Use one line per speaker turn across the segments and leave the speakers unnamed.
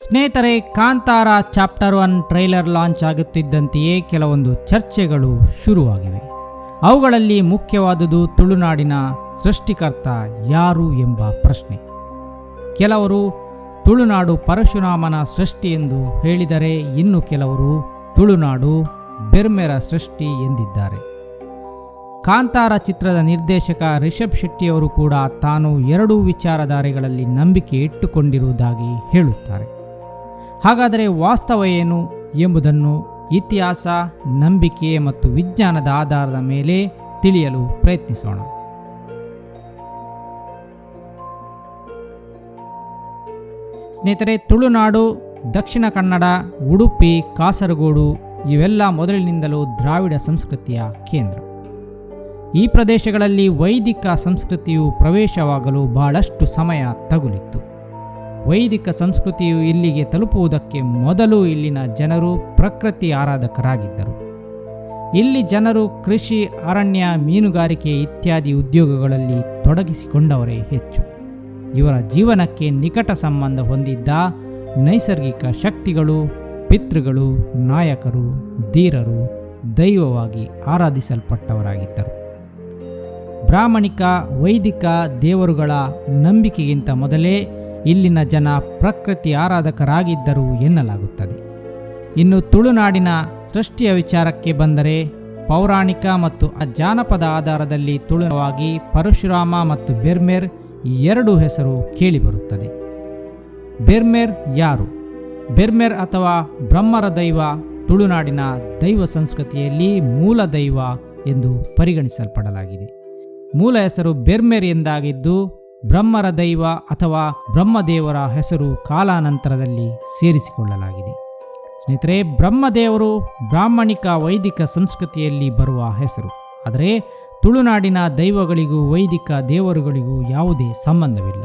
ಸ್ನೇಹಿತರೆ, Kantara chapter one trailer launch ಆಗುತ್ತಿದ್ದಂತೆಯೇ ಕೆಲವೊಂದು ಚರ್ಚೆಗಳು ಶುರುವಾಗಿವೆ. ಅವುಗಳಲ್ಲಿ ಮುಖ್ಯವಾದುದು ತುಳುನಾಡಿನ ಸೃಷ್ಟಿಕರ್ತ ಯಾರು ಎಂಬ ಪ್ರಶ್ನೆ. ಕೆಲವರು, ತುಳುನಾಡು ಪರಶುರಾಮನ ಸೃಷ್ಟಿ ಎಂದು ಹೇಳಿದರೆ ಇನ್ನು ಕೆಲವರು ತುಳುನಾಡು ಬೆರ್ಮೆರ ಸೃಷ್ಟಿ ಎಂದಿದ್ದಾರೆ. ಕಾಂತಾರ ಚಿತ್ರದ ನಿರ್ದೇಶಕ ರಿಷಬ್ ಶೆಟ್ಟಿಯವರು ಕೂಡ ತಾನು ಎರಡೂ ವಿಚಾರಧಾರೆಗಳಲ್ಲಿ ನಂಬಿಕೆ ಇಟ್ಟುಕೊಂಡಿರುವುದಾಗಿ ಹೇಳುತ್ತಾರೆ. ಹಾಗಾದರೆ ವಾಸ್ತವ ಏನು ಎಂಬುದನ್ನು ಇತಿಹಾಸ, ನಂಬಿಕೆ ಮತ್ತು ವಿಜ್ಞಾನದ ಆಧಾರದ ಮೇಲೆ ತಿಳಿಯಲು ಪ್ರಯತ್ನಿಸೋಣ. ಸ್ನೇಹಿತರೆ, ತುಳುನಾಡು, ದಕ್ಷಿಣ ಕನ್ನಡ, ಉಡುಪಿ, ಕಾಸರಗೋಡು ಇವೆಲ್ಲ ಮೊದಲಿನಿಂದಲೂ ದ್ರಾವಿಡ ಸಂಸ್ಕೃತಿಯ ಕೇಂದ್ರ. ಈ ಪ್ರದೇಶಗಳಲ್ಲಿ ವೈದಿಕ ಸಂಸ್ಕೃತಿಯು ಪ್ರವೇಶವಾಗಲು ಬಹಳಷ್ಟು ಸಮಯ ತಗುಲಿತ್ತು. ವೈದಿಕ ಸಂಸ್ಕೃತಿಯು ಇಲ್ಲಿಗೆ ತಲುಪುವುದಕ್ಕೆ ಮೊದಲು ಇಲ್ಲಿನ ಜನರು ಪ್ರಕೃತಿ ಆರಾಧಕರಾಗಿದ್ದರು. ಇಲ್ಲಿ ಜನರು ಕೃಷಿ, ಅರಣ್ಯ, ಮೀನುಗಾರಿಕೆ ಇತ್ಯಾದಿ ಉದ್ಯೋಗಗಳಲ್ಲಿ ತೊಡಗಿಸಿಕೊಂಡವರೇ ಹೆಚ್ಚು. ಇವರ ಜೀವನಕ್ಕೆ ನಿಕಟ ಸಂಬಂಧ ಹೊಂದಿದ್ದ ನೈಸರ್ಗಿಕ ಶಕ್ತಿಗಳು, ಪಿತೃಗಳು, ನಾಯಕರು, ಧೀರರು ದೈವವಾಗಿ ಆರಾಧಿಸಲ್ಪಟ್ಟವರಾಗಿದ್ದರು. ಬ್ರಾಹ್ಮಣಿಕ, ವೈದಿಕ ದೇವರುಗಳ ನಂಬಿಕೆಗಿಂತ ಮೊದಲೇ ಇಲ್ಲಿನ ಜನ ಪ್ರಕೃತಿ ಆರಾಧಕರಾಗಿದ್ದರು ಎನ್ನಲಾಗುತ್ತದೆ. ಇನ್ನು ತುಳುನಾಡಿನ ಸೃಷ್ಟಿಯ ವಿಚಾರಕ್ಕೆ ಬಂದರೆ ಪೌರಾಣಿಕ ಮತ್ತು ಜಾನಪದ ಆಧಾರದಲ್ಲಿ ತುಳುವಾಗಿ ಪರಶುರಾಮ ಮತ್ತು ಬೆರ್ಮೆರ್ ಎರಡು ಹೆಸರು ಕೇಳಿಬರುತ್ತದೆ. ಬೆರ್ಮೆರ್ ಯಾರು? ಬೆರ್ಮೆರ್ ಅಥವಾ ಬ್ರಹ್ಮರ ದೈವ ತುಳುನಾಡಿನ ದೈವ ಸಂಸ್ಕೃತಿಯಲ್ಲಿ ಮೂಲ ದೈವ ಎಂದು ಪರಿಗಣಿಸಲ್ಪಡಲಾಗಿದೆ. ಮೂಲ ಹೆಸರು ಬೆರ್ಮೆರ್ ಎಂದಾಗಿದ್ದು ಬ್ರಹ್ಮರ ದೈವ ಅಥವಾ ಬ್ರಹ್ಮದೇವರ ಹೆಸರು ಕಾಲಾನಂತರದಲ್ಲಿ ಸೇರಿಸಿಕೊಳ್ಳಲಾಗಿದೆ. ಸ್ನೇಹಿತರೆ, ಬ್ರಹ್ಮದೇವರು ಬ್ರಾಹ್ಮಣಿಕ ವೈದಿಕ ಸಂಸ್ಕೃತಿಯಲ್ಲಿ ಬರುವ ಹೆಸರು. ಆದರೆ ತುಳುನಾಡಿನ ದೈವಗಳಿಗೂ ವೈದಿಕ ದೇವರುಗಳಿಗೂ ಯಾವುದೇ ಸಂಬಂಧವಿಲ್ಲ.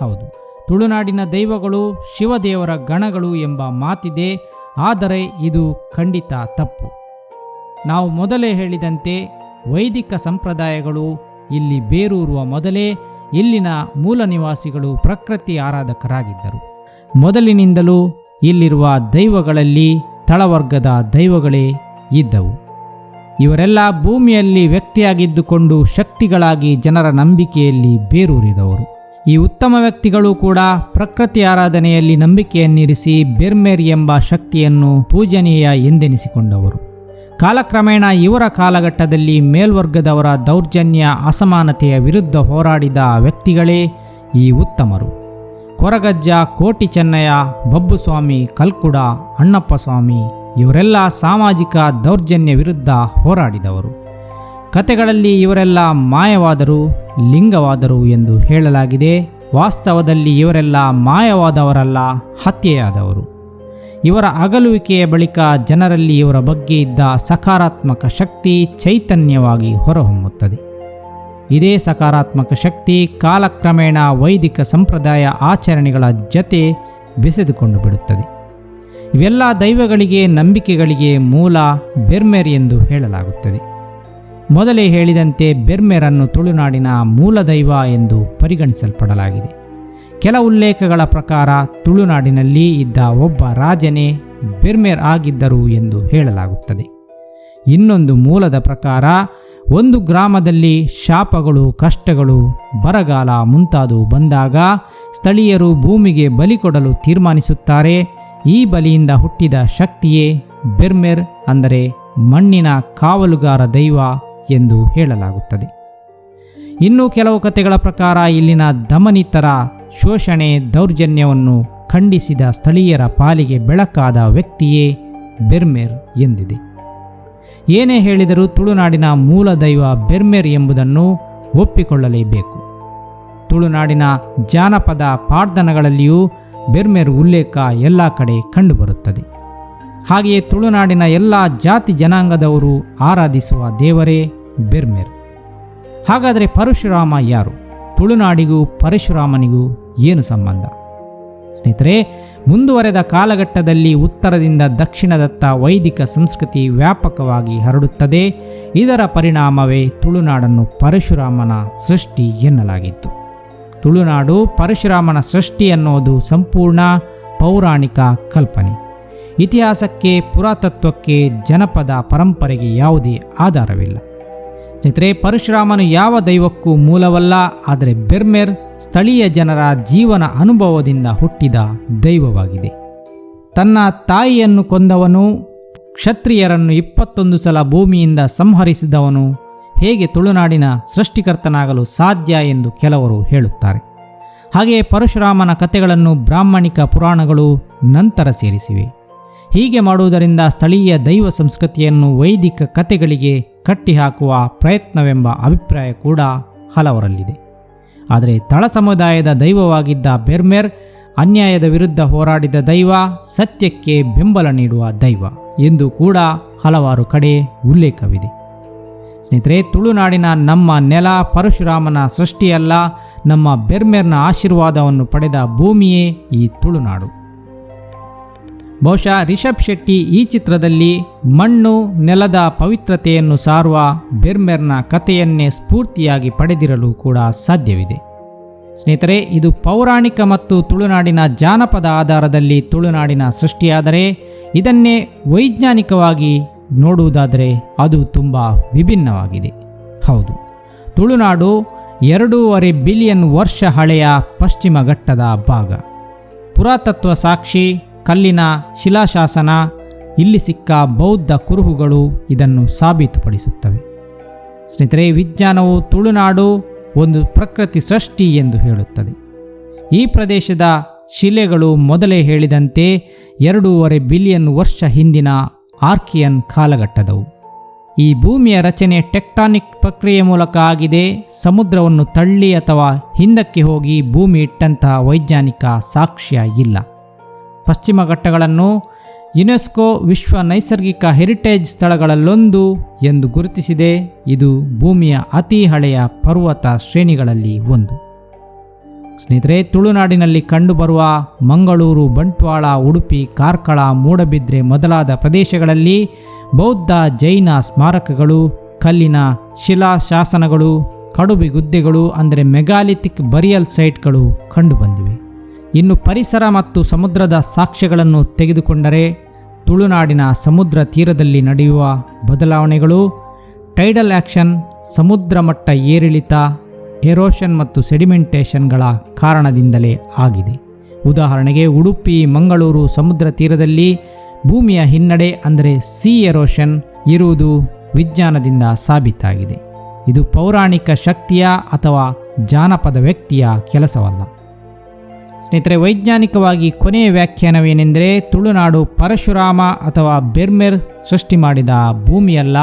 ಹೌದು, ತುಳುನಾಡಿನ ದೈವಗಳು ಶಿವದೇವರ ಗಣಗಳು ಎಂಬ ಮಾತಿದೆ, ಆದರೆ ಇದು ಖಂಡಿತ ತಪ್ಪು. ನಾವು ಮೊದಲೇ ಹೇಳಿದಂತೆ ವೈದಿಕ ಸಂಪ್ರದಾಯಗಳು ಇಲ್ಲಿ ಬೇರೂರುವ ಮೊದಲೇ ಇಲ್ಲಿನ ಮೂಲ ನಿವಾಸಿಗಳು ಪ್ರಕೃತಿ ಆರಾಧಕರಾಗಿದ್ದರು. ಮೊದಲಿನಿಂದಲೂ ಇಲ್ಲಿರುವ ದೈವಗಳಲ್ಲಿ ತಳವರ್ಗದ ದೈವಗಳೇ ಇದ್ದವು. ಇವರೆಲ್ಲ ಭೂಮಿಯಲ್ಲಿ ವ್ಯಕ್ತಿಯಾಗಿದ್ದುಕೊಂಡು ಶಕ್ತಿಗಳಾಗಿ ಜನರ ನಂಬಿಕೆಯಲ್ಲಿ ಬೇರೂರಿದವರು. ಈ ಉತ್ತಮ ವ್ಯಕ್ತಿಗಳು ಕೂಡ ಪ್ರಕೃತಿ ಆರಾಧನೆಯಲ್ಲಿ ನಂಬಿಕೆಯನ್ನಿರಿಸಿ ಬೆರ್ಮೇರ್ ಎಂಬ ಶಕ್ತಿಯನ್ನು ಪೂಜನೀಯ ಎಂದೆನಿಸಿಕೊಂಡವರು. ಕಾಲಕ್ರಮೇಣ ಇವರ ಕಾಲಘಟ್ಟದಲ್ಲಿ ಮೇಲ್ವರ್ಗದವರ ದೌರ್ಜನ್ಯ, ಅಸಮಾನತೆಯ ವಿರುದ್ಧ ಹೋರಾಡಿದ ವ್ಯಕ್ತಿಗಳೇ ಈ ಉತ್ತಮರು. ಕೊರಗಜ್ಜ, ಕೋಟಿ ಚೆನ್ನಯ್ಯ, ಬಬ್ಬುಸ್ವಾಮಿ, ಕಲ್ಕುಡ ಅಣ್ಣಪ್ಪ ಸ್ವಾಮಿ ಇವರೆಲ್ಲ ಸಾಮಾಜಿಕ ದೌರ್ಜನ್ಯ ವಿರುದ್ಧ ಹೋರಾಡಿದವರು. ಕತೆಗಳಲ್ಲಿ ಇವರೆಲ್ಲ ಮಾಯವಾದರು, ಲಿಂಗವಾದರು ಎಂದು ಹೇಳಲಾಗಿದೆ. ವಾಸ್ತವದಲ್ಲಿ ಇವರೆಲ್ಲ ಮಾಯವಾದವರಲ್ಲ, ಹತ್ಯೆಯಾದವರು. ಇವರ ಅಗಲುವಿಕೆಯ ಬಳಿಕ ಜನರಲ್ಲಿ ಇವರ ಬಗ್ಗೆ ಇದ್ದ ಸಕಾರಾತ್ಮಕ ಶಕ್ತಿ ಚೈತನ್ಯವಾಗಿ ಹೊರಹೊಮ್ಮುತ್ತದೆ. ಇದೇ ಸಕಾರಾತ್ಮಕ ಶಕ್ತಿ ಕಾಲಕ್ರಮೇಣ ವೈದಿಕ ಸಂಪ್ರದಾಯ ಆಚರಣೆಗಳ ಜತೆ ಬೆಸೆದುಕೊಂಡು ಬಿಡುತ್ತದೆ. ಇವೆಲ್ಲ ದೈವಗಳಿಗೆ ನಂಬಿಕೆಗಳಿಗೆ ಮೂಲ ಬೆರ್ಮೆರ್ ಎಂದು ಹೇಳಲಾಗುತ್ತದೆ. ಮೊದಲೇ ಹೇಳಿದಂತೆ ಬೆರ್ಮೆರನ್ನು ತುಳುನಾಡಿನ ಮೂಲ ದೈವ ಎಂದು ಪರಿಗಣಿಸಲ್ಪಡಲಾಗಿದೆ. ಕೆಲ ಉಲ್ಲೇಖಗಳ ಪ್ರಕಾರ ತುಳುನಾಡಿನಲ್ಲಿ ಇದ್ದ ಒಬ್ಬ ರಾಜನೇ ಬಿರ್ಮೇರ್ ಆಗಿದ್ದರು ಎಂದು ಹೇಳಲಾಗುತ್ತದೆ. ಇನ್ನೊಂದು ಮೂಲದ ಪ್ರಕಾರ ಒಂದು ಗ್ರಾಮದಲ್ಲಿ ಶಾಪಗಳು, ಕಷ್ಟಗಳು, ಬರಗಾಲ ಮುಂತಾದವು ಬಂದಾಗ ಸ್ಥಳೀಯರು ಭೂಮಿಗೆ ಬಲಿ ಕೊಡಲು ತೀರ್ಮಾನಿಸುತ್ತಾರೆ. ಈ ಬಲಿಯಿಂದ ಹುಟ್ಟಿದ ಶಕ್ತಿಯೇ ಬಿರ್ಮೆರ್ ಅಂದರೆ ಮಣ್ಣಿನ ಕಾವಲುಗಾರ ದೈವ ಎಂದು ಹೇಳಲಾಗುತ್ತದೆ. ಇನ್ನು ಕೆಲವು ಕಥೆಗಳ ಪ್ರಕಾರ ಇಲ್ಲಿನ ದಮನಿತರ ಶೋಷಣೆ ದೌರ್ಜನ್ಯವನ್ನು ಖಂಡಿಸಿದ ಸ್ಥಳೀಯರ ಪಾಲಿಗೆ ಬೆಳಕಾದ ವ್ಯಕ್ತಿಯೇ ಬೆರ್ಮೆರ್ ಎಂದಿದೆ. ಏನೇ ಹೇಳಿದರೂ ತುಳುನಾಡಿನ ಮೂಲ ದೈವ ಬೆರ್ಮೆರ್ ಎಂಬುದನ್ನು ಒಪ್ಪಿಕೊಳ್ಳಲೇಬೇಕು. ತುಳುನಾಡಿನ ಜಾನಪದ ಪಾರ್ಧನಗಳಲ್ಲಿಯೂ ಬೆರ್ಮೆರ್ ಉಲ್ಲೇಖ ಎಲ್ಲ ಕಡೆ ಕಂಡುಬರುತ್ತದೆ. ಹಾಗೆಯೇ ತುಳುನಾಡಿನ ಎಲ್ಲ ಜಾತಿ ಜನಾಂಗದವರು ಆರಾಧಿಸುವ ದೇವರೇ ಬೆರ್ಮೆರ್. ಹಾಗಾದರೆ ಪರಶುರಾಮ ಯಾರು? ತುಳುನಾಡಿಗೂ ಪರಶುರಾಮನಿಗೂ ಏನು ಸಂಬಂಧ? ಸ್ನೇಹಿತರೆ, ಮುಂದುವರೆದ ಕಾಲಘಟ್ಟದಲ್ಲಿ ಉತ್ತರದಿಂದ ದಕ್ಷಿಣದತ್ತ ವೈದಿಕ ಸಂಸ್ಕೃತಿ ವ್ಯಾಪಕವಾಗಿ ಹರಡುತ್ತದೆ. ಇದರ ಪರಿಣಾಮವೇ ತುಳುನಾಡನ್ನು ಪರಶುರಾಮನ ಸೃಷ್ಟಿ ಎನ್ನಲಾಗಿತ್ತು. ತುಳುನಾಡು ಪರಶುರಾಮನ ಸೃಷ್ಟಿ ಅನ್ನೋದು ಸಂಪೂರ್ಣ ಪೌರಾಣಿಕ ಕಲ್ಪನೆ. ಇತಿಹಾಸಕ್ಕೆ, ಪುರಾತತ್ವಕ್ಕೆ, ಜನಪದ ಪರಂಪರೆಗೆ ಯಾವುದೇ ಆಧಾರವಿಲ್ಲ. ಸ್ನೇಹಿತರೆ, ಪರಶುರಾಮನು ಯಾವ ದೈವಕ್ಕೂ ಮೂಲವಲ್ಲ, ಆದರೆ ಬೆರ್ಮೆರ್ ಸ್ಥಳೀಯ ಜನರ ಜೀವನ ಅನುಭವದಿಂದ ಹುಟ್ಟಿದ ದೈವವಾಗಿದೆ. ತನ್ನ ತಾಯಿಯನ್ನು ಕೊಂದವನು, ಕ್ಷತ್ರಿಯರನ್ನು ಇಪ್ಪತ್ತೊಂದು ಸಲ ಭೂಮಿಯಿಂದ ಸಂಹರಿಸಿದವನು, ಹೇಗೆ ತುಳುನಾಡಿನ ಸೃಷ್ಟಿಕರ್ತನಾಗಲು ಸಾಧ್ಯ ಎಂದು ಕೆಲವರು ಹೇಳುತ್ತಾರೆ. ಹಾಗೆಯೇ ಪರಶುರಾಮನ ಕಥೆಗಳನ್ನು ಬ್ರಾಹ್ಮಣಿಕ ಪುರಾಣಗಳು ನಂತರ ಸೇರಿಸಿವೆ. ಹೀಗೆ ಮಾಡುವುದರಿಂದ ಸ್ಥಳೀಯ ದೈವ ಸಂಸ್ಕೃತಿಯನ್ನು ವೈದಿಕ ಕಥೆಗಳಿಗೆ ಕಟ್ಟಿಹಾಕುವ ಪ್ರಯತ್ನವೆಂಬ ಅಭಿಪ್ರಾಯ ಕೂಡ ಹಲವರಲ್ಲಿದೆ. ಆದರೆ ತಳ ಸಮುದಾಯದ ದೈವವಾಗಿದ್ದ ಬೆರ್ಮೆರ್ ಅನ್ಯಾಯದ ವಿರುದ್ಧ ಹೋರಾಡಿದ ದೈವ ಸತ್ಯಕ್ಕೆ ಬೆಂಬಲ ನೀಡುವ ದೈವ ಎಂದು ಕೂಡ ಹಲವಾರು ಕಡೆ ಉಲ್ಲೇಖವಿದೆ. ಸ್ನೇಹಿತರೆ, ತುಳುನಾಡಿನ ನಮ್ಮ ನೆಲ ಪರಶುರಾಮನ ಸೃಷ್ಟಿಯಲ್ಲ, ನಮ್ಮ ಬೆರ್ಮೆರ್ನ ಆಶೀರ್ವಾದವನ್ನು ಪಡೆದ ಭೂಮಿಯೇ ಈ ತುಳುನಾಡು. ಬಹುಶಃ ರಿಷಬ್ ಶೆಟ್ಟಿ ಈ ಚಿತ್ರದಲ್ಲಿ ಮಣ್ಣು ನೆಲದ ಪವಿತ್ರತೆಯನ್ನು ಸಾರುವ ಬೆರ್ಮೆರ್ನ ಕಥೆಯನ್ನೇ ಸ್ಫೂರ್ತಿಯಾಗಿ ಪಡೆದಿರಲು ಕೂಡ ಸಾಧ್ಯವಿದೆ. ಸ್ನೇಹಿತರೆ, ಇದು ಪೌರಾಣಿಕ ಮತ್ತು ತುಳುನಾಡಿನ ಜಾನಪದ ಆಧಾರದಲ್ಲಿ ತುಳುನಾಡಿನ ಸೃಷ್ಟಿಯಾದರೆ ಇದನ್ನೇ ವೈಜ್ಞಾನಿಕವಾಗಿ ನೋಡುವುದಾದರೆ ಅದು ತುಂಬ ವಿಭಿನ್ನವಾಗಿದೆ. ಹೌದು, ತುಳುನಾಡು ಎರಡೂವರೆ ಬಿಲಿಯನ್ ವರ್ಷ ಹಳೆಯ ಪಶ್ಚಿಮ ಘಟ್ಟದ ಭಾಗ. ಪುರಾತತ್ವ ಸಾಕ್ಷಿ ಕಲ್ಲಿನ ಶಿಲಾಶಾಸನ, ಇಲ್ಲಿ ಸಿಕ್ಕ ಬೌದ್ಧ ಕುರುಹುಗಳು ಇದನ್ನು ಸಾಬೀತುಪಡಿಸುತ್ತವೆ. ಸ್ನೇಹಿತರೆ ವಿಜ್ಞಾನವು ತುಳುನಾಡು ಒಂದು ಪ್ರಕೃತಿ ಸೃಷ್ಟಿ ಎಂದು ಹೇಳುತ್ತದೆ. ಈ ಪ್ರದೇಶದ ಶಿಲೆಗಳು ಮೊದಲೇ ಹೇಳಿದಂತೆ ಎರಡೂವರೆ ಬಿಲಿಯನ್ ವರ್ಷ ಹಿಂದಿನ ಆರ್ಕಿಯನ್ ಕಾಲಘಟ್ಟದವು. ಈ ಭೂಮಿಯ ರಚನೆ ಟೆಕ್ಟಾನಿಕ್ ಪ್ರಕ್ರಿಯೆ ಮೂಲಕ ಆಗಿದೆ. ಸಮುದ್ರವನ್ನು ತಳ್ಳಿ ಅಥವಾ ಹಿಂದಕ್ಕೆ ಹೋಗಿ ಭೂಮಿ ಇಟ್ಟಂತಹ ವೈಜ್ಞಾನಿಕ ಸಾಕ್ಷ್ಯ ಇಲ್ಲ. ಪಶ್ಚಿಮ ಘಟ್ಟಗಳನ್ನು ಯುನೆಸ್ಕೋ ವಿಶ್ವ ನೈಸರ್ಗಿಕ ಹೆರಿಟೇಜ್ ಸ್ಥಳಗಳಲ್ಲೊಂದು ಎಂದು ಗುರುತಿಸಿದೆ. ಇದು ಭೂಮಿಯ ಅತಿ ಹಳೆಯ ಪರ್ವತ ಶ್ರೇಣಿಗಳಲ್ಲಿ ಒಂದು. ಸ್ನೇಹಿತರೆ, ತುಳುನಾಡಿನಲ್ಲಿ ಕಂಡುಬರುವ ಮಂಗಳೂರು, ಬಂಟ್ವಾಳ, ಉಡುಪಿ, ಕಾರ್ಕಳ, ಮೂಡಬಿದ್ರೆ ಮೊದಲಾದ ಪ್ರದೇಶಗಳಲ್ಲಿ ಬೌದ್ಧ ಜೈನ ಸ್ಮಾರಕಗಳು, ಕಲ್ಲಿನ ಶಿಲಾಶಾಸನಗಳು ಕಡುಬಿಗುದ್ದೆಗಳು ಅಂದರೆ ಮೆಗಾಲಿಥಿಕ್ ಬರಿಯಲ್ ಸೈಟ್ಗಳು ಕಂಡುಬಂದಿವೆ. ಇನ್ನು ಪರಿಸರ ಮತ್ತು ಸಮುದ್ರದ ಸಾಕ್ಷ್ಯಗಳನ್ನು ತೆಗೆದುಕೊಂಡರೆ ತುಳುನಾಡಿನ ಸಮುದ್ರ ತೀರದಲ್ಲಿ ನಡೆಯುವ ಬದಲಾವಣೆಗಳು ಟೈಡಲ್ ಆ್ಯಕ್ಷನ್ ಸಮುದ್ರ ಮಟ್ಟ ಏರಿಳಿತ, ಎರೋಷನ್ ಮತ್ತು ಸೆಡಿಮೆಂಟೇಷನ್ಗಳ ಕಾರಣದಿಂದಲೇ ಆಗಿದೆ. ಉದಾಹರಣೆಗೆ, ಉಡುಪಿ, ಮಂಗಳೂರು ಸಮುದ್ರ ತೀರದಲ್ಲಿ ಭೂಮಿಯ ಹಿನ್ನಡೆ ಅಂದರೆ ಸಿ ಎರೋಷನ್ ಇರುವುದು ವಿಜ್ಞಾನದಿಂದ ಸಾಬೀತಾಗಿದೆ. ಇದು ಪೌರಾಣಿಕ ಶಕ್ತಿಯ ಅಥವಾ ಜಾನಪದ ವ್ಯಕ್ತಿಯ ಕೆಲಸವಲ್ಲ. ಸ್ನೇಹಿತರೆ, ವೈಜ್ಞಾನಿಕವಾಗಿ ಕೊನೆಯ ವ್ಯಾಖ್ಯಾನವೇನೆಂದರೆ, ತುಳುನಾಡು ಪರಶುರಾಮ ಅಥವಾ ಬೆರ್ಮೆರ್ ಸೃಷ್ಟಿ ಮಾಡಿದ ಭೂಮಿಯಲ್ಲ.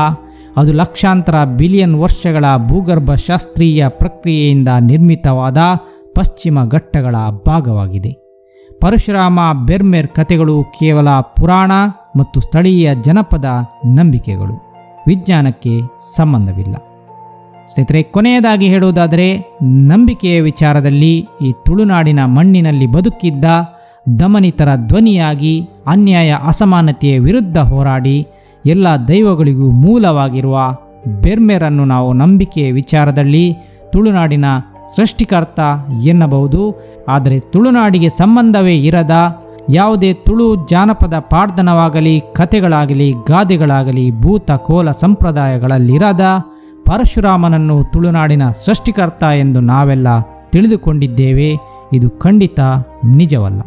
ಅದು ಲಕ್ಷಾಂತರ ಬಿಲಿಯನ್ ವರ್ಷಗಳ ಭೂಗರ್ಭ ಶಾಸ್ತ್ರೀಯ ಪ್ರಕ್ರಿಯೆಯಿಂದ ನಿರ್ಮಿತವಾದ ಪಶ್ಚಿಮ ಘಟ್ಟಗಳ ಭಾಗವಾಗಿದೆ. ಪರಶುರಾಮ, ಬೆರ್ಮೆರ್ ಕಥೆಗಳು ಕೇವಲ ಪುರಾಣ ಮತ್ತು ಸ್ಥಳೀಯ ಜನಪದ ನಂಬಿಕೆಗಳು. ವಿಜ್ಞಾನಕ್ಕೆ ಸಂಬಂಧವಿಲ್ಲ. ಸ್ನೇಹಿತರೆ, ಕೊನೆಯದಾಗಿ ಹೇಳುವುದಾದರೆ, ನಂಬಿಕೆಯ ವಿಚಾರದಲ್ಲಿ ಈ ತುಳುನಾಡಿನ ಮಣ್ಣಿನಲ್ಲಿ ಬದುಕಿದ್ದ ದಮನಿತರ ಧ್ವನಿಯಾಗಿ ಅನ್ಯಾಯ ಅಸಮಾನತೆಯ ವಿರುದ್ಧ ಹೋರಾಡಿ ಎಲ್ಲ ದೈವಗಳಿಗೂ ಮೂಲವಾಗಿರುವ ಬೆರ್ಮೆರನ್ನು ನಾವು ನಂಬಿಕೆಯ ವಿಚಾರದಲ್ಲಿ ತುಳುನಾಡಿನ ಸೃಷ್ಟಿಕರ್ತ ಎನ್ನಬಹುದು. ಆದರೆ ತುಳುನಾಡಿಗೆ ಸಂಬಂಧವೇ ಇರದ ಯಾವುದೇ ತುಳು ಜಾನಪದ ಪಾಡ್ದನವಾಗಲಿ, ಕಥೆಗಳಾಗಲಿ, ಗಾದೆಗಳಾಗಲಿ, ಭೂತ, ಕೋಲ ಸಂಪ್ರದಾಯಗಳಲ್ಲಿರದ ಪರಶುರಾಮನನ್ನು ತುಳುನಾಡಿನ ಸೃಷ್ಟಿಕರ್ತ ಎಂದು ನಾವೆಲ್ಲ ತಿಳಿದುಕೊಂಡಿದ್ದೇವೆ, ಇದು ಖಂಡಿತ ನಿಜವಲ್ಲ.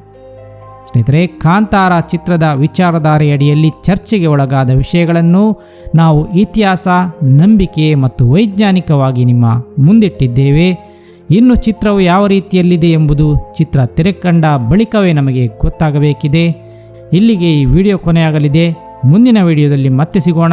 ಸ್ನೇಹಿತರೆ, ಕಾಂತಾರ ಚಿತ್ರದ ವಿಚಾರಧಾರೆಯಡಿಯಲ್ಲಿ ಚರ್ಚೆಗೆ ಒಳಗಾದ ವಿಷಯಗಳನ್ನು ನಾವು ಇತಿಹಾಸ, ನಂಬಿಕೆ ಮತ್ತು ವೈಜ್ಞಾನಿಕವಾಗಿ ನಿಮ್ಮ ಮುಂದಿಟ್ಟಿದ್ದೇವೆ. ಇನ್ನು ಚಿತ್ರವು ಯಾವ ರೀತಿಯಲ್ಲಿದೆ ಎಂಬುದು ಚಿತ್ರ ತೆರೆಕಂಡ ಬಳಿಕವೇ ನಮಗೆ ಗೊತ್ತಾಗಬೇಕಿದೆ. ಇಲ್ಲಿಗೆ ಈ ವಿಡಿಯೋ ಕೊನೆಯಾಗಲಿದೆ. ಮುಂದಿನ ವಿಡಿಯೋದಲ್ಲಿ ಮತ್ತೆ ಸಿಗೋಣ.